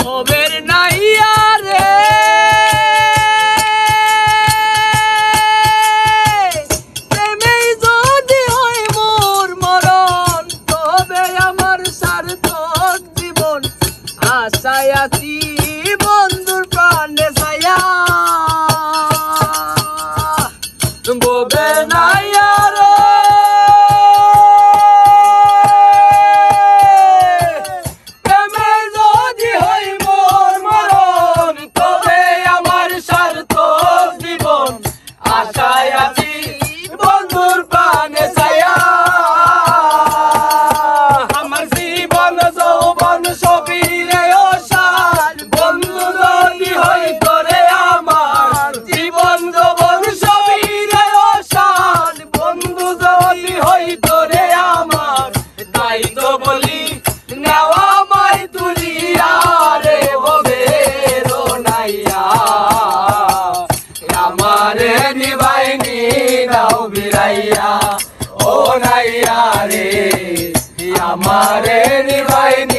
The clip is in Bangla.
ভবের নাইয়া রে প্রেমেই যদি হয় মোর মরণ, তবে আমার সার্থক জীবন। আশায় আছি বন্ধুর প্রাণে ছায়া। ভবে নাইয়া আমারে নিবাইনি দাও বিরাইয়া। ও নাইয়া রে আমারে নিবাইনি।